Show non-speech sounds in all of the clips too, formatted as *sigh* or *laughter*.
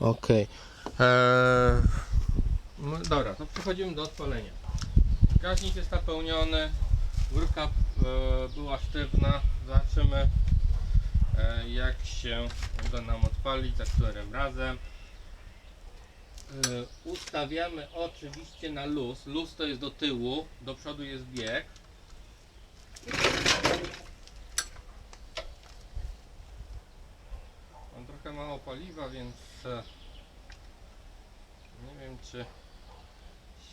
Okej. Eee, no dobra, to przechodzimy do odpalenia. Gaźnik jest napełniony, górka e, była sztywna. Zobaczymy e, jak się uda nam odpalić za którym razem. E, ustawiamy oczywiście na luz. Luz to jest do tyłu, do przodu jest bieg. Mam trochę mało paliwa, więc nie wiem czy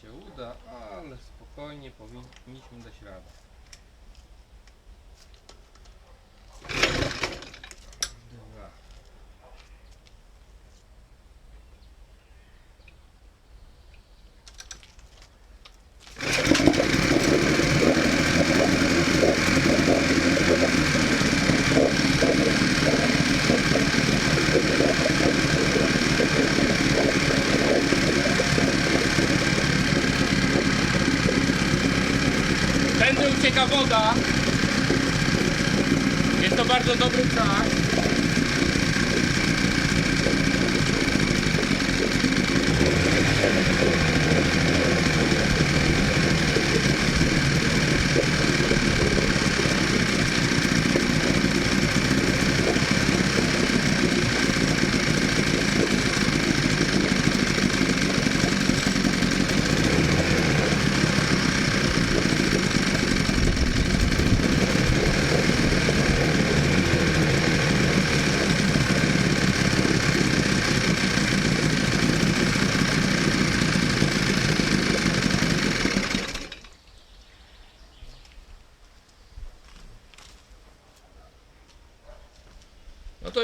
się uda, ale spokojnie powinniśmy dać radę. Dobra. Tędy ucieka woda. Jest to bardzo dobry czas. No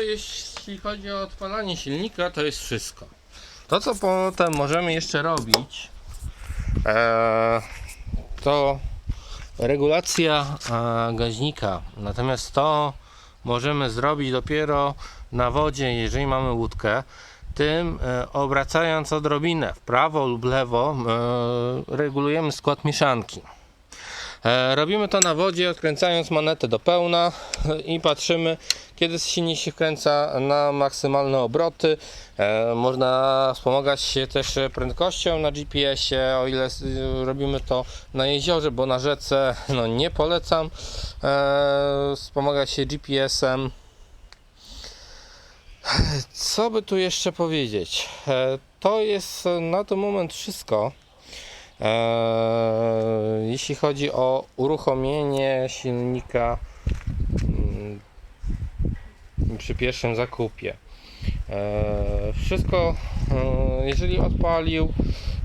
jeśli chodzi o odpalanie silnika, to jest wszystko. To co potem możemy jeszcze robić, e, to regulacja e, gaźnika. Natomiast to możemy zrobić dopiero na wodzie, jeżeli mamy łódkę. Tym e, obracając odrobinę w prawo lub lewo, regulujemy skład mieszanki. E, Robimy to na wodzie, odkręcając manetę do pełna e, i patrzymy, kiedy silnik się wkręca na maksymalne obroty. E, Można wspomagać się też prędkością na GPS-ie, o ile robimy to na jeziorze, bo na rzece no, nie polecam wspomagać się GPS-em. Co by tu jeszcze powiedzieć? To jest na ten moment wszystko. Eee, jeśli chodzi o uruchomienie silnika mm, przy pierwszym zakupie. Eee, wszystko, e, jeżeli odpalił,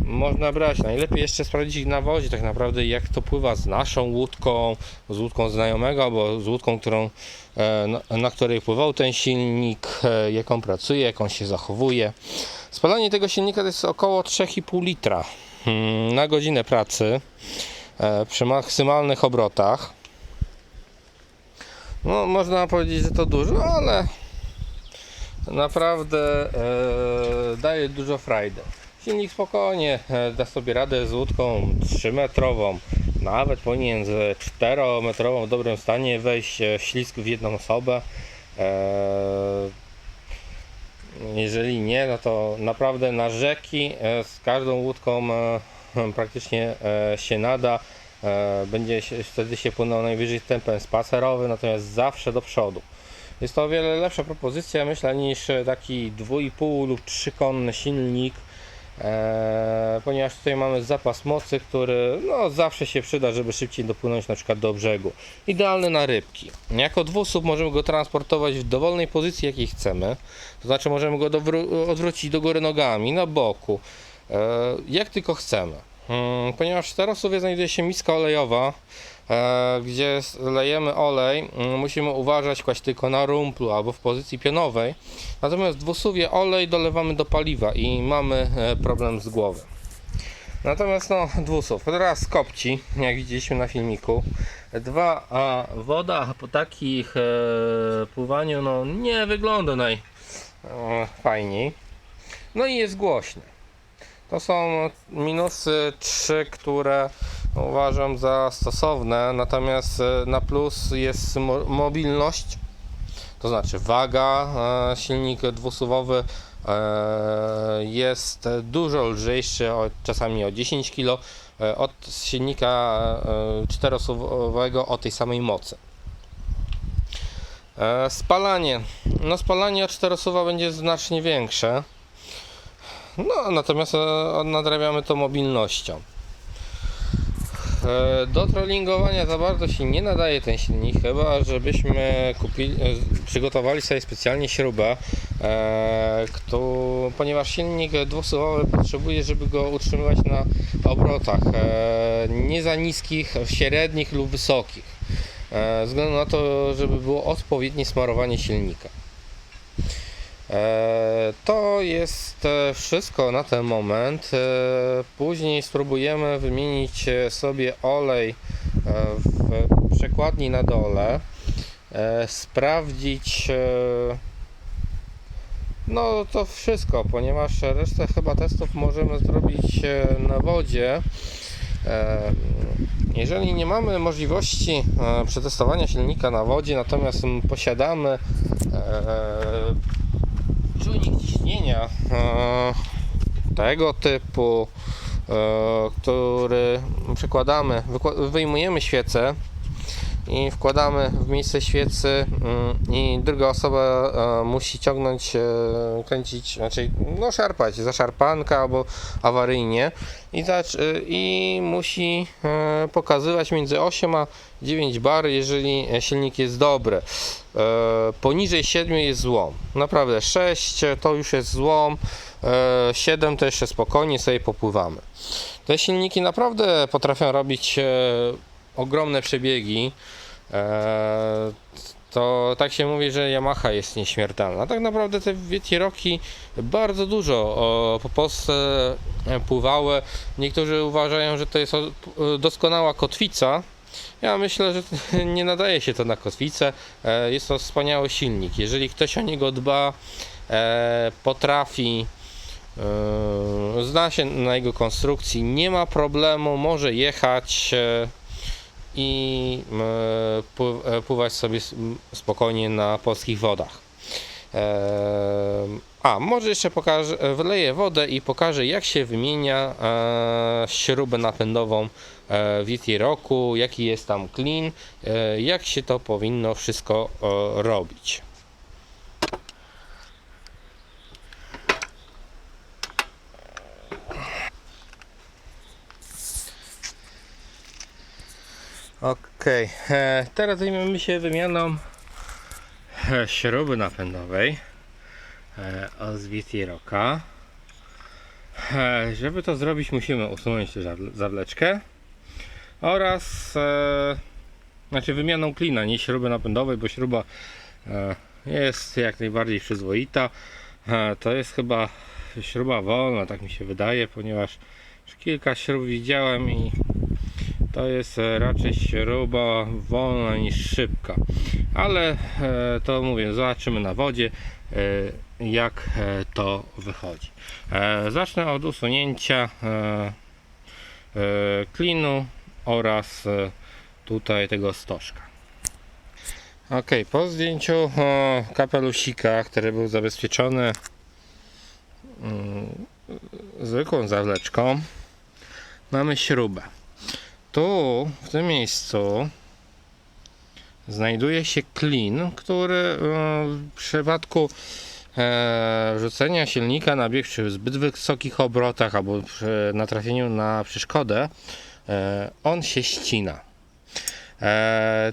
można brać. Najlepiej jeszcze sprawdzić na wozie, tak naprawdę, jak to pływa z naszą łódką, z łódką znajomego, albo z łódką, którą, e, na, na której pływał ten silnik, e, jak on pracuje, jak on się zachowuje. Spalanie tego silnika to jest około 3,5 litra mm, na godzinę pracy e, przy maksymalnych obrotach. No, można powiedzieć, że to dużo, ale naprawdę e, daje dużo frajdy. Silnik spokojnie e, da sobie radę z łódką 3-metrową, nawet powinien z 4-metrową w dobrym stanie wejść e, ślizg w jedną osobę. Jeżeli nie, no to naprawdę na rzeki e, z każdą łódką e, *laughs* praktycznie e, się nada. Będzie się, wtedy się płynął najwyżej tempem spacerowym, natomiast zawsze do przodu. Jest to o wiele lepsza propozycja, myślę, niż taki 2,5 lub 3-konny silnik, e, ponieważ tutaj mamy zapas mocy, który no, zawsze się przyda, żeby szybciej dopłynąć na przykład do brzegu. Idealny na rybki. Jako dwusób możemy go transportować w dowolnej pozycji, jakiej chcemy. To znaczy możemy go odwrócić do góry nogami, na boku, e, jak tylko chcemy. Mm, Ponieważ w czterosuwie znajduje się miska olejowa, e, gdzie lejemy olej, mm, musimy uważać kłaść tylko na rumplu albo w pozycji pionowej. Natomiast w dwusuwie olej dolewamy do paliwa i mamy e, problem z głowy. Natomiast no, dwusów. Teraz kopci, jak widzieliśmy na filmiku. Dwa, a woda po takich e, pływaniu no, nie wygląda najfajniej. No i jest głośny. To są minusy trzy, które uważam za stosowne. Natomiast e, na plus jest mo- mobilność to znaczy waga e, silnik dwusuwowy e, jest dużo lżejszy, czasami o 10 kg od silnika czterosuwowego o tej samej mocy. Spalanie. No spalanie od czterosuwa będzie znacznie większe. No natomiast e, nadrabiamy to mobilnością. E, Do trollingowania za bardzo się nie nadaje ten silnik, chyba żebyśmy kupili, e, przygotowali sobie specjalnie śrubę, e, kto, ponieważ silnik dwusuwowy potrzebuje, żeby go utrzymywać na obrotach e, nie za niskich, średnich lub wysokich, e, względu na to, żeby było odpowiednie smarowanie silnika. E, To jest e, wszystko na ten moment. E, Później spróbujemy wymienić sobie olej w przekładni na dole, sprawdzić no to wszystko, ponieważ resztę chyba testów możemy zrobić na wodzie. Jeżeli nie mamy możliwości przetestowania silnika na wodzie, natomiast posiadamy czujnik ciśnienia e, tego typu, e, który przekładamy, wykła- wyjmujemy świecę i wkładamy w miejsce świecy mm, i druga osoba e, musi ciągnąć, e, kręcić, znaczy no szarpać, zaszarpanka albo awaryjnie i, e, i musi pokazywać między 8 a 9 bar, jeżeli silnik jest dobry. Poniżej 7 jest złom. Naprawdę 6 to już jest złom, e, 7 to jeszcze spokojnie sobie popływamy. Te silniki naprawdę potrafią robić ogromne przebiegi. E, to tak się mówi, że Yamaha jest nieśmiertelna. Tak naprawdę te Wietiroki bardzo dużo po Polsce e, pływały. Niektórzy uważają, że to jest p- doskonała kotwica. Ja myślę, że *laughs* nie nadaje się to na kotwicę. E, Jest to wspaniały silnik. Jeżeli ktoś o niego dba, e, potrafi, e, zna się na jego konstrukcji, nie ma problemu, może jechać e, i e, pły- pływać sobie spokojnie na polskich wodach. E, A, może jeszcze pokażę, wyleję wodę i pokażę jak się wymienia e, śrubę napędową w Roku, jaki jest tam clean, jak się to powinno wszystko robić. Okej, e, teraz zajmiemy się wymianą e, śruby napędowej e, od Rocka. E, żeby to zrobić musimy usunąć zawleczkę oraz znaczy wymianą klina, nie śruby napędowej, bo śruba jest jak najbardziej przyzwoita. To jest chyba śruba wolna, tak mi się wydaje, ponieważ już kilka śrub widziałem i to jest e, raczej śruba wolna niż szybka. Ale e, to mówię, zobaczymy na wodzie e, jak to wychodzi. Zacznę od usunięcia klinu oraz tutaj tego stożka. Ok, po zdjęciu kapelusika, który był zabezpieczony mm, zwykłą zawleczką, mamy śrubę. Tu, w tym miejscu, znajduje się klin, który e, w przypadku e, rzucenia silnika na bieg przy zbyt wysokich obrotach albo przy natrafieniu na przeszkodę, e, on się ścina.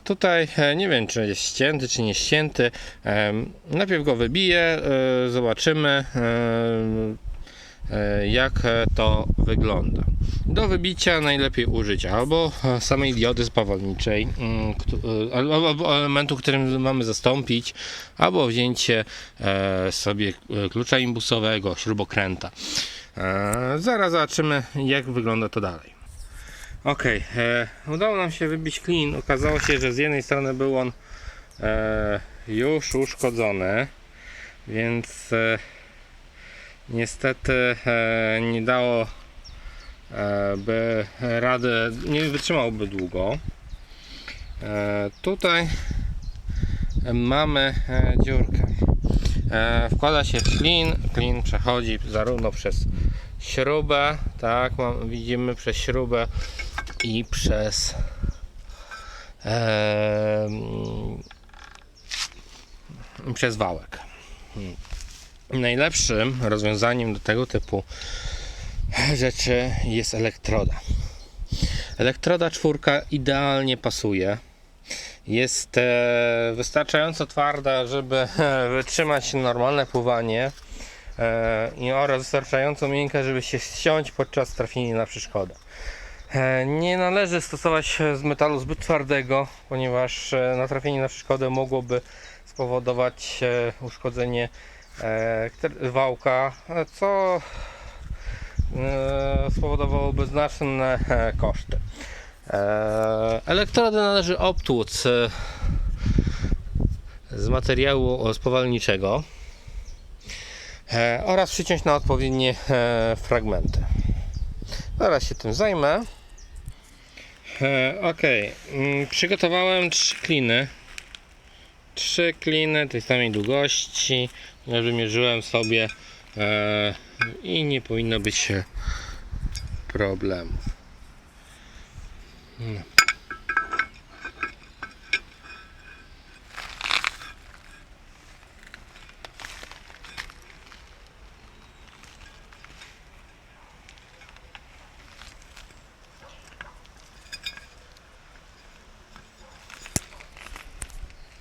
Tutaj nie wiem, czy jest ścięty, czy nie ścięty. Najpierw go wybiję, zobaczymy, jak e, to wygląda. Do wybicia najlepiej użyć albo e, samej diody spawolniczej, mm, e, albo, elementu, którym mamy zastąpić, albo wzięcie e, sobie e, klucza imbusowego, śrubokręta. E, Zaraz zobaczymy, jak wygląda to dalej. Ok, e, udało nam się wybić klin. Okazało się, że z jednej strony był on e, już uszkodzony, więc e, niestety e, nie dało e, by rady, nie wytrzymałby długo. E, tutaj mamy dziurkę. Wkłada się klin, klin przechodzi zarówno przez śrubę, tak, widzimy przez śrubę i przez e, mm, przez wałek. Najlepszym rozwiązaniem do tego typu rzeczy jest elektroda. Elektroda czwórka idealnie pasuje. Jest e, wystarczająco twarda, żeby e, wytrzymać normalne pływanie e, i oraz wystarczająco miękka, żeby się ściąć podczas trafienia na przeszkodę. Nie należy stosować z metalu zbyt twardego, ponieważ natrafienie na przeszkodę mogłoby spowodować uszkodzenie wałka, e, co e, spowodowałoby znaczne e, koszty. E, Elektrody należy obtłuc e, z materiału spowalniczego e, oraz przyciąć na odpowiednie e, fragmenty. Zaraz się tym zajmę. E, ok, Mm, przygotowałem trzy kliny. Trzy kliny tej samej długości. Wymierzyłem sobie e, i nie powinno być problemów. No.